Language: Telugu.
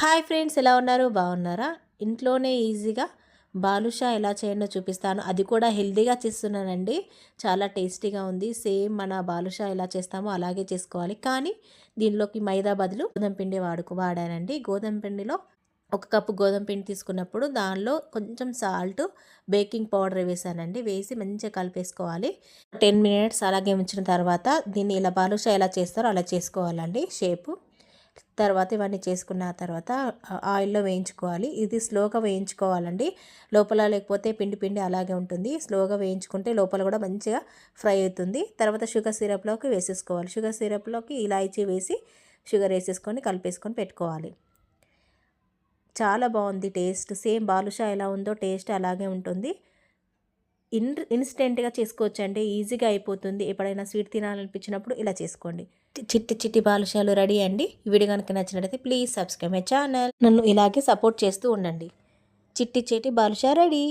హాయ్ ఫ్రెండ్స్ ఎలా ఉన్నారు? బాగున్నారా? ఇంట్లోనే ఈజీగా బాలుషా ఎలా చేయండో చూపిస్తాను. అది కూడా హెల్దీగా చేస్తున్నానండి. చాలా టేస్టీగా ఉంది. సేమ్ మన బాలుషా ఎలా చేస్తామో అలాగే చేసుకోవాలి. కానీ దీనిలోకి మైదా బదులు గోధుమ పిండి వాడుకు వాడానండి. గోధుమ పిండిలో ఒక కప్పు గోధుమ పిండి తీసుకున్నప్పుడు దానిలో కొంచెం సాల్ట్ బేకింగ్ పౌడర్ వేసానండి. వేసి మంచిగా కలిపేసుకోవాలి. టెన్ మినిట్స్ అలాగే ఉంచిన తర్వాత దీన్ని ఇలా బాలుషా ఎలా చేస్తారో అలా చేసుకోవాలండి. షేపు తర్వాత ఇవన్నీ చేసుకున్న తర్వాత ఆయిల్లో వేయించుకోవాలి. ఇది స్లోగా వేయించుకోవాలండి. లోపల లేకపోతే పిండి పిండి అలాగే ఉంటుంది. స్లోగా వేయించుకుంటే లోపల కూడా మంచిగా ఫ్రై అవుతుంది. తర్వాత షుగర్ సిరప్లోకి వేసేసుకోవాలి. షుగర్ సిరప్లోకి ఇలాయచీ వేసి షుగర్ వేసేసుకొని కలిపేసుకొని పెట్టుకోవాలి. చాలా బాగుంది టేస్ట్. సేమ్ బాలుషా ఎలా ఉందో టేస్ట్ అలాగే ఉంటుంది. ఇన్ ఇన్స్టెంట్గా చేసుకోవచ్చు అంటే ఈజీగా అయిపోతుంది. ఎప్పుడైనా స్వీట్ తినాలనిపించినప్పుడు ఇలా చేసుకోండి. చిట్టి చిట్టి బాలుషాలు రెడీ అండి. ఈ వీడియో కనుక నచ్చినట్లయితే ప్లీజ్ సబ్స్క్రైబ్ మై ఛానల్. నన్ను ఇలాగే సపోర్ట్ చేస్తూ ఉండండి. చిట్టి చిట్టి బాలుషా రెడీ.